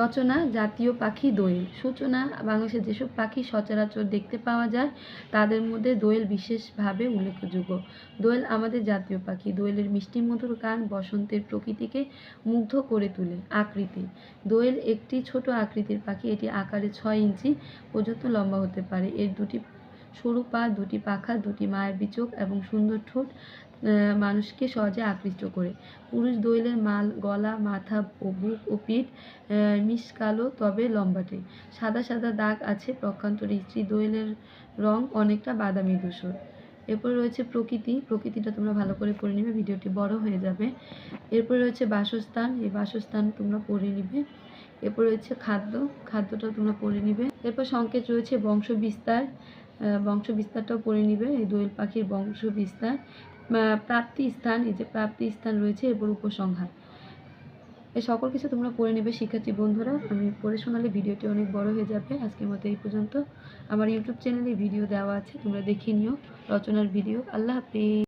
রচনা, জাতীয় পাখি, দোয়েল। সূচনা বাংলাদেশে যেসব পাখি সচরাচর দেখতে পাওয়া যায়, তাদের মধ্যে দোয়েল বিশেষভাবে উল্লেখযোগ্য। দোয়েল আমাদের জাতীয় পাখি। দোয়েলের মিষ্টি মধুর গান বসন্তের প্রকৃতিকে মুগ্ধ করে তোলে, আকৃতি। দোয়েল একটি ছোট আকৃতির পাখি। এটি আকারে ছয় ইঞ্চি পর্যন্ত লম্বা হতে পারে। এর দুটি সরু পা দুটি পাখা, দুটি মায়াবী চোখ এবং সুন্দর ঠোঁট মানুষকে সহজে আকৃষ্ট করে। পুরুষ দোয়েলের মাল, গলা, মাথা ও বুক ও পিঠ মিশ কালো তবে লম্বাটে। সাদা সাদা দাগ আছে পক্ষান্তরে স্ত্রী দোয়েলের রং অনেকটা বাদামি ধূসর। এরপর রয়েছে প্রকৃতি। প্রকৃতিটা তোমরা ভালো করে পড়ে নিবে, ভিডিওটি বড় হয়ে যাবে। এরপর রয়েছে বাসস্থান। এই বাসস্থান তোমরা পড়ে নিবে। এরপর রয়েছে খাদ্য। খাদ্যটা তোমরা পড়ে নিবে। এরপর সংকেত রয়েছে বংশ বিস্তার বংশ বিস্তারটাও পড়ে নিবে, এই দোয়েল পাখির বংশ বিস্তার প্রাপ্তি স্থান, এই যে প্রাপ্তি স্থান রয়েছে, এরপর উপসংহার। এই সকল কিছু তোমরা পড়ে নেবে, শিক্ষার্থী বন্ধুরা। আমি পড়ে শোনালে ভিডিওটি অনেক বড় হয়ে যাবে, আজকের মতো এই পর্যন্ত। আমার ইউটিউব চ্যানেলে ভিডিও দেওয়া আছে, তোমরা দেখে নিও রচনার ভিডিও। আল্লাহ হাফেজ।